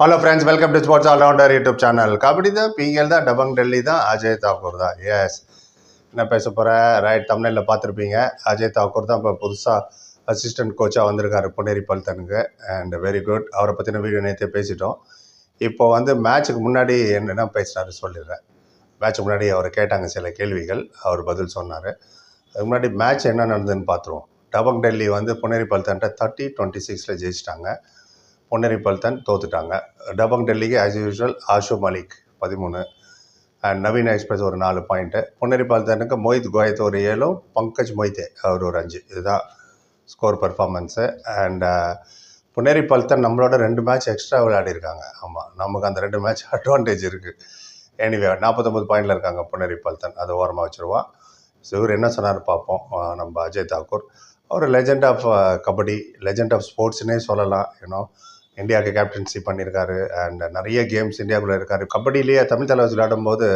Hello friends welcome to sports all-rounder YouTube channel kabaddi தான் PL தான் டபங் டெல்லி தான் அஜய் தாக்கூர் தான். எஸ் என்ன பேச போகிற ரைட் தமிழில் பார்த்துருப்பீங்க. அஜய் தாக்கூர் தான் இப்போ புதுசாக அசிஸ்டன்ட் கோச்சாக வந்திருக்காரு பொன்னேரி பல்தனுக்கு. அண்ட் வெரி குட் அவரை பற்றின வீடியோ நேற்றே பேசிட்டோம். இப்போ வந்து மேட்ச்சுக்கு முன்னாடி என்னென்ன பேசினார் சொல்லிடுறேன். மேட்ச்சுக்கு முன்னாடி அவர் கேட்டாங்க சில கேள்விகள். அவர் பதில் சொன்னார். அதுக்கு முன்னாடி மேட்ச் என்ன நடந்ததுன்னு பார்த்துருவோம். டபங் டெல்லி வந்து புனேரி பல்தன்ட்ட தேர்ட்டி டுவெண்ட்டி சிக்ஸில் ஜெயிச்சிட்டாங்க. பொன்னேரி பல்தன் தோத்துட்டாங்க. டபங் டெல்லிக்கு ஆஸ் யூஷுவல் ஆஷு மலிக் பதிமூணு. அண்ட் நவீன எக்ஸ்பிரஸ் ஒரு நாலு பாயிண்ட்டு பொன்னேரி பல்தனுக்கு மொய்த் கோயத் ஒரு ஏழும் பங்கஜ் மொய்தே அவர் ஒரு அஞ்சு. இதுதான் score performance and Puneri Paltan நம்மளோட ரெண்டு மேட்ச் எக்ஸ்ட்ரா விளையாடிருக்காங்க ஆமாம் நமக்கு அந்த ரெண்டு மேட்ச் அட்வான்டேஜ் இருக்குது எனிவே நாற்பத்தொம்பது பாயிண்டில் இருக்காங்க புனேரி பல்தன். அதை ஓரமாக வச்சுருவான் ஸோ இவர் என்ன சொன்னார் பார்ப்போம். நம்ம அஜய் தாக்கூர். அவர் legend of kabaddi legend of ஸ்போர்ட்ஸ்னே சொல்லலாம் ஏன்னோ இந்தியாவுக்கு கேப்டன்சி பண்ணியிருக்காரு அண்ட் நிறைய கேம்ஸ் இந்தியாவுக்குள்ளே இருக்காரு. கபடியிலேயே தமிழ் தலைவர் விளையாடும்போது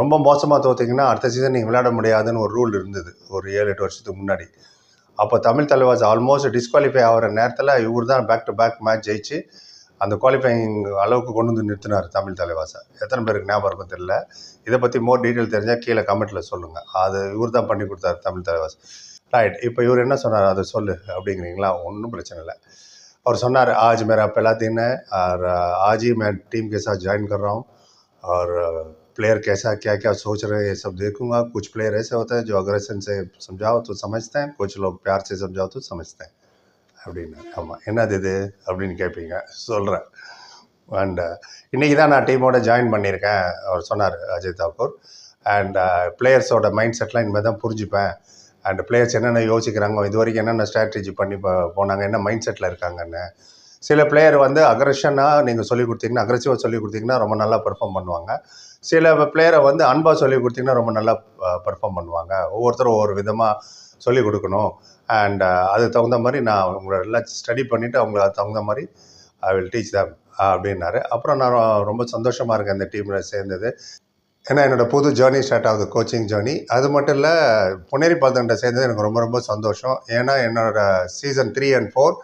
ரொம்ப மோசமாக தோற்றிங்கன்னா அடுத்த சீசன் நீங்கள் விளையாட முடியாதுன்னு ஒரு ரூல் இருந்தது ஒரு ஏழு எட்டு வருஷத்துக்கு முன்னாடி. அப்போ தமிழ் தலைவாஸ் ஆல்மோஸ்ட் டிஸ்குவாலிஃபை ஆகிற நேரத்தில் இவர் தான் பேக் டு பேக் மேட்ச் ஜெயிச்சு அந்த குவாலிஃபைங் அளவுக்கு கொண்டு வந்து நிறுத்தினார் தமிழ் தலைவாசை எத்தனை பேருக்கு ஞாபகம் இருக்கும் தெரியல. இதை பற்றி மோர் டீட்டெயில் தெரிஞ்சால் கீழே கமெண்ட்டில் சொல்லுங்கள் அது இவர் தான் பண்ணி கொடுத்தாரு தமிழ் தலைவாஸ் ரைட் இப்போ இவர் என்ன சொன்னார் அதை சொல்லு அப்படிங்கிறீங்களா ஒன்றும் பிரச்சனை இல்லை और சொன்னார் आज मेरा पहला दिन है और आज ही मैं टीम के साथ ज्वाइन कर रहा हूँ और प्लेयर कैसा क्या क्या सोच रहे हैं ये सब देखूंगा कुछ प्लेयर ऐसे होते हैं जो अग्रेशन से समझाओ तो समझते हैं कुछ लोग प्यार से समझाओ तो समझते हैं அப்படின்னு ஆமாம் என்னது இது அப்படின்னு கேட்பீங்க சொல்கிறேன் அண்ட் இன்றைக்கி தான் நான் டீமோட ஜாயின் பண்ணியிருக்கேன் அவர் சொன்னார் அஜய் தாக்கூர் அண்ட் பிளேயர்ஸோட மைண்ட் செட்லாம் இனிமேல் தான் புரிஞ்சுப்பேன் அண்ட் பிளேயர்ஸ் என்னென்ன யோசிக்கிறாங்க இது வரைக்கும் என்னென்ன ஸ்ட்ராட்டஜி பண்ணி போனாங்க என்ன மைண்ட் செட்டில் இருக்காங்கன்னு சில பிளேயர் வந்து அக்ரஷனாக நீங்கள் சொல்லி கொடுத்தீங்கன்னா அக்ரெசிவாக சொல்லி கொடுத்தீங்கன்னா ரொம்ப நல்லா பெர்ஃபார்ம் பண்ணுவாங்க. சில பிளேயரை வந்து அன்பாக சொல்லி கொடுத்தீங்கன்னா ரொம்ப நல்லா பெர்ஃபார்ம் பண்ணுவாங்க. ஒவ்வொருத்தரும் ஒவ்வொரு விதமாக சொல்லி கொடுக்கணும். அண்ட் அதுக்கு தகுந்த மாதிரி நான் உங்களை எல்லாம் ஸ்டடி பண்ணிவிட்டு அவங்கள தகுந்த மாதிரி ஐ வில் டீச் தம் அப்படின்னாரு. அப்புறம் நான் ரொம்ப சந்தோஷமாக இருக்கேன் இந்த டீமில் சேர்ந்தது. ஏன்னா என்னோட புது ஜேர்னி ஸ்டார்ட் ஆகுது கோச்சிங் ஜேர்னி அது மட்டும் இல்லை புனேரி பால்தன்ட்ட சேர்ந்தது எனக்கு ரொம்ப ரொம்ப சந்தோஷம். ஏன்னா என்னோட season three and four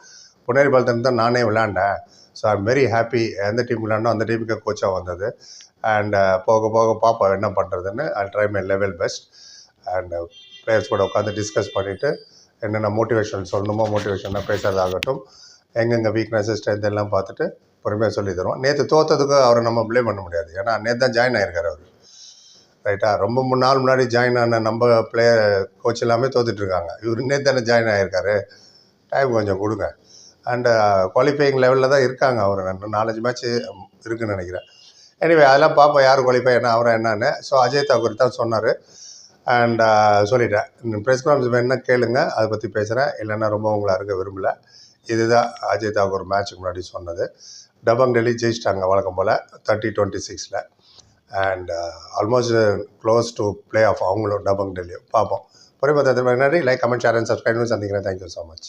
Puneri Paltan தான் நானே விளாண்டேன் ஸோ ஐம் வெரி ஹாப்பி எந்த டீம் விளாண்டோ அந்த டீமுக்கு கோச்சாக வந்தது. அண்ட் uh, போக போக பார்ப்போம் என்ன பண்ணுறதுன்னு I try my level best and players கூட உட்காந்து டிஸ்கஸ் பண்ணிவிட்டு என்னென்ன மோட்டிவேஷன் சொல்லணுமோ மோட்டிவேஷனாக பேசுறதாகட்டும் எங்கெங்கே வீக்னஸஸ் ஸ்ட்ரென்த் எல்லாம் பார்த்துட்டு பொறுமையாக சொல்லி தருவோம். நேற்று தோத்ததுக்கு அவரை நம்ம ப்ளேம் பண்ண முடியாது. ஏன்னா நேற்று தான் ஜாயின் ஆயிருக்காரு அவர். ரைட்டா ரொம்ப மூணு நாள் முன்னாடி ஜாயின் ஆன நம்ம பிளேயர் கோச் எல்லாமே தோத்துட்ருக்காங்க. இவர் இன்னே தானே ஜாயின் ஆகியிருக்காரு டைம் கொஞ்சம் கொடுங்க. அண்டு குவாலிஃபையிங் லெவலில் தான் இருக்காங்க அவர். ரெண்டு நாலஞ்சு மேட்ச் இருக்குன்னு நினைக்கிறேன். எனிவே அதெல்லாம் பார்ப்போம் யார் குவாலிஃபை என்ன அவரை என்னன்னு. ஸோ அஜய் தாக்கூர் தான் சொன்னார். அண்ட் uh, சொல்லிட்டேன். ப்ரெஸ் கான்ஃபரன்ஸ் வேணுன்னா கேளுங்க அதை பற்றி பேசுகிறேன் இல்லைன்னா ரொம்ப உங்களை அருக விரும்பல. இதுதான் அஜய் தாக்கூர் மேட்ச்சுக்கு முன்னாடி சொன்னது. டபங் டெல்லி ஜெயிச்சிட்டாங்க வழக்கம் போல் தேர்ட்டி டுவெண்ட்டி சிக்ஸில் and almost close to play off அவங்களும் டபங் டெல்லியும் பார்ப்போம். பொறுமை நன்றி. Like comment share and subscribe சந்திக்கிறேன். Thank you so much